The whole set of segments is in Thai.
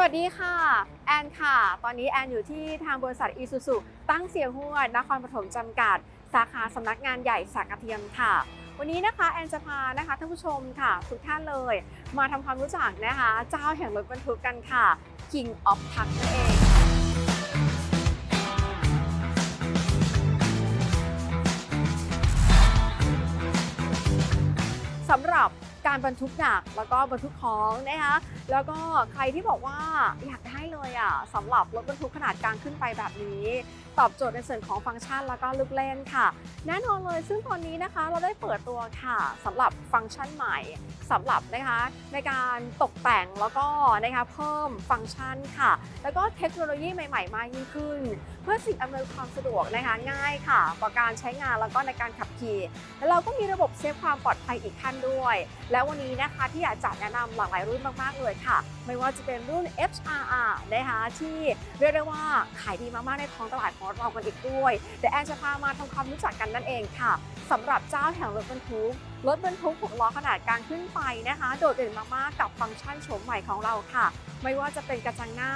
สวัสดีค่ะ แอนค่ะ ตอนนี้แอนอยู่ที่ทางบริษัทอีซูซูตั้งเสียงหวยนครปฐมจำกัด สาขาสำนักงานใหญ่สักกระเทียมค่ะ วันนี้นะคะแอนจะพานะคะท่านผู้ชมค่ะทุกท่านเลย มาทำความรู้จักนะคะ เจ้าแห่งรถบรรทุกกันค่ะ King of Truck นั่นเองสำหรับ การบรรทุกหนักแล้วก็บรรทุกของนะคะแล้วก็ใครที่บอกว่าอยากได้เลยอะสำหรับรถบรรทุกขนาดกลางขึ้นไปแบบนี้ ตอบโจทย์ในส่วนของฟังก์ชันแล้วก็ลูกเล่นค่ะ แน่นอนเลยซึ่งตอนนี้นะคะเราได้เปิดตัวค่ะสำหรับฟังก์ชันใหม่สำหรับนะคะในการตกแต่งแล้วก็นะคะเพิ่มฟังก์ชันค่ะ แล้วก็เทคโนโลยีใหม่ ๆ มากยิ่งขึ้น เพื่อสิ่งอำนวยความสะดวกนะคะง่ายค่ะต่อการใช้งานแล้วก็ในการขับขี่แล้วเราก็มีระบบเซฟความปลอดภัยอีกขั้นด้วย และวันนี้นะคะที่อยากจะแนะนำหลากหลายรุ่นมาก ๆ เลยค่ะ ไม่ว่าจะเป็นรุ่น HRR นะคะที่เรียกได้ว่าขายดีมาก ๆ ในท้องตลาดของเรากันอีกด้วยเดี๋ยวแอนจะพามาทำความรู้จักกันนั่นเองค่ะสำหรับเจ้าแห่งรถบรรทุกรถบรรทุกหกล้อขนาดกลางขึ้นไปนะคะ โดดเด่นมากๆกับฟังก์ชันโฉมใหม่ของเราค่ะ ไม่ว่าจะเป็นกระจังหน้า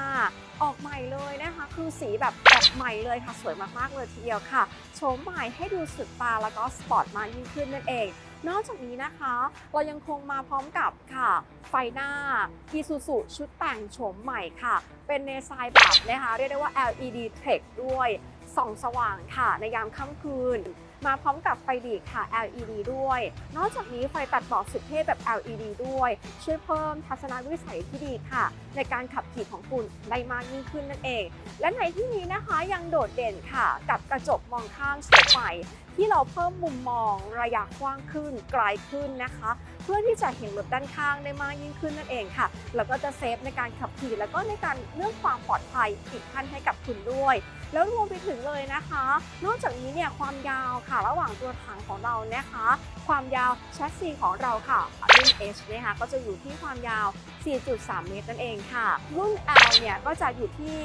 ออกใหม่เลยนะคะ คือสีแบบแบบใหม่เลยค่ะสวยมากๆเลยทีเดียวค่ะโฉมใหม่ให้ดูสุดตาแล้วก็สปอร์ตมากยิ่งขึ้นนั่นเอง นอกจากนี้นะคะ เรายังคงมาพร้อมกับค่ะ ไฟหน้า Isuzu ชุดแต่งโฉมใหม่ค่ะ เป็นเนไซน์แบบนะคะเรียกได้ว่า LED Tech ด้วยส่องสว่างค่ะในยามค่ำคืน มาพร้อมกับไฟดีค่ะ LED ด้วย นอกจากนี้ไฟตัดหมอกสุดเท่แบบ LED ด้วย ช่วยเพิ่มทัศนวิสัยที่ดีค่ะ ในการขับขี่ของคุณได้มากยิ่งขึ้นนั่นเอง และในที่นี้นะคะยังโดดเด่นค่ะ กับกระจกมองข้างโฉมใหม่ที่เราเพิ่มมุมมองระยะกว้างขึ้นไกลขึ้นนะคะ เพื่อที่จะเห็นรถด้านข้างได้มากยิ่งขึ้นนั่นเองค่ะ แล้วก็จะเซฟในการขับขี่แล้วก็ในการเรื่องความปลอดภัยอีกขั้นให้กับคุณด้วย แล้วรวมไปถึงเลยนะคะ นอกจากนี้เนี่ยความยาวค่ะระหว่างตัวถังของเรานะคะ ความยาวแชสซีของเราค่ะรุ่น H นะคะก็จะอยู่ที่ความยาว 4.3 เมตรนั่นเองค่ะ รุ่น L เนี่ยก็จะอยู่ที่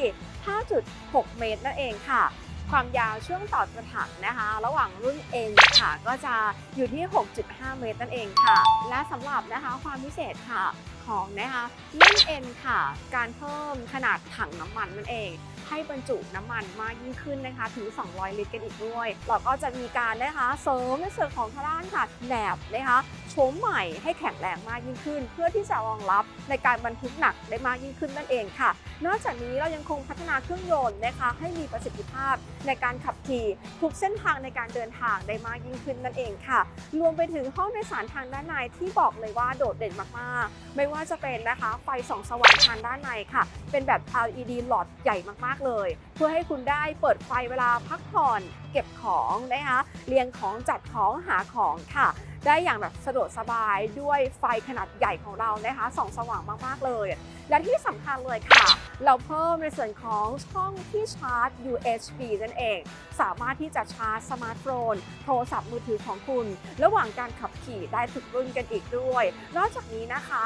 5.6 เมตรนั่นเองค่ะ ความยาวช่วงต่อกระถางนะคะ ระหว่างรุ่น N ค่ะ ก็จะอยู่ที่ 6.5 เมตรนั่นเองค่ะ และสำหรับนะคะความพิเศษค่ะ ของนะคะรุ่นค่ะ การเพิ่มขนาดถังน้ำมันนั่นเอง ให้บรรจุน้ำมันมากยิ่งขึ้นนะคะ ถึง 200 ลิตรกันอีกด้วย เราก็จะมีการนะคะเสริมในส่วนของทางด้านค่ะแหนบนะคะโฉมใหม่ให้แข็งแรงมากยิ่งขึ้น เพื่อที่จะรองรับในการบรรทุกหนักได้มากยิ่งขึ้นนั่นเองค่ะ นอกจากนี้เรายังคงพัฒนาเครื่องยนต์นะคะ ให้มีประสิทธิภาพในการขับขี่ทุกเส้นทางในการเดินทางได้มากยิ่งขึ้นนั่นเองค่ะ รวมไปถึงห้องโดยสารทางด้านในที่บอกเลยว่าโดดเด่นมากๆ ไม่ว่าจะเป็นนะคะไฟส่องสว่างทางด้านในค่ะ เป็นแบบ LED หลอดใหญ่มากๆเลย เพื่อให้คุณได้เปิดไฟเวลาพักผ่อนเก็บของนะคะเรียงของจัดของหาของค่ะ ได้อย่างแบบสะดวกสบายด้วยไฟขนาดใหญ่ของเรานะคะส่องสว่างมากๆเลย และที่สำคัญเลยค่ะ เราเพิ่มในส่วนของช่องที่ชาร์จ USB นั่นเอง สามารถที่จะชาร์จสมาร์ทโฟนโทรศัพท์มือถือของคุณ ระหว่างการขับขี่ได้ทุกรุ่นกันอีกด้วย นอกจากนี้นะคะ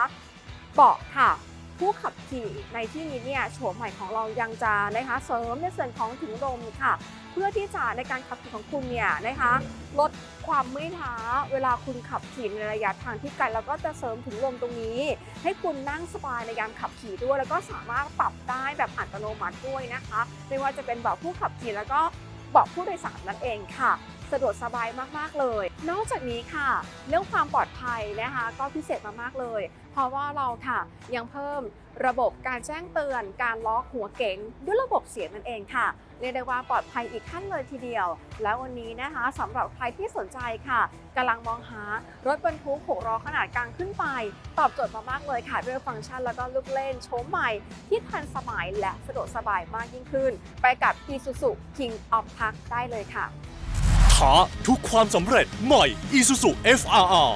เบาะค่ะ ผู้ขับขี่ในที่นี้เนี่ยโฉมใหม่ของเรายังจะนะคะเสริมในส่วนของถุงลมค่ะ เพื่อที่จะในการขับขี่ของคุณเนี่ยนะคะลดความเมื่อยล้าเวลาคุณขับขี่ในระยะทางที่ไกลแล้วก็จะเสริมถุงลมตรงนี้ ให้คุณนั่งสบายในการขับขี่ด้วย แล้วก็สามารถปรับได้แบบอัตโนมัติด้วยนะคะ ไม่ว่าจะเป็นเบาะผู้ขับขี่แล้วก็เบาะผู้โดยสารนั่นเองค่ะ สะดวกสบายมากๆเลย นอกจากนี้ค่ะ เรื่องความปลอดภัยนะคะก็พิเศษมากๆเลย เพราะว่าเราค่ะยังเพิ่มระบบการแจ้งเตือนการล็อกหัวเก๋งด้วยระบบเสียงนั่นเองค่ะเรียกได้ว่าปลอดภัยอีกขั้นเลยทีเดียว แล้ววันนี้นะคะสำหรับใครที่สนใจค่ะกำลังมองหารถบรรทุกหกล้อขนาดกลางขึ้นไป ตอบโจทย์มามากเลยค่ะด้วยฟังก์ชันแล้วก็ลูกเล่นโฉมใหม่ที่ทันสมัยและสะดวกสบายมากยิ่งขึ้น ไปกับ Isuzu King of Truck ได้เลยค่ะ ท้าทุกความสำเร็จใหม่ Isuzu FRR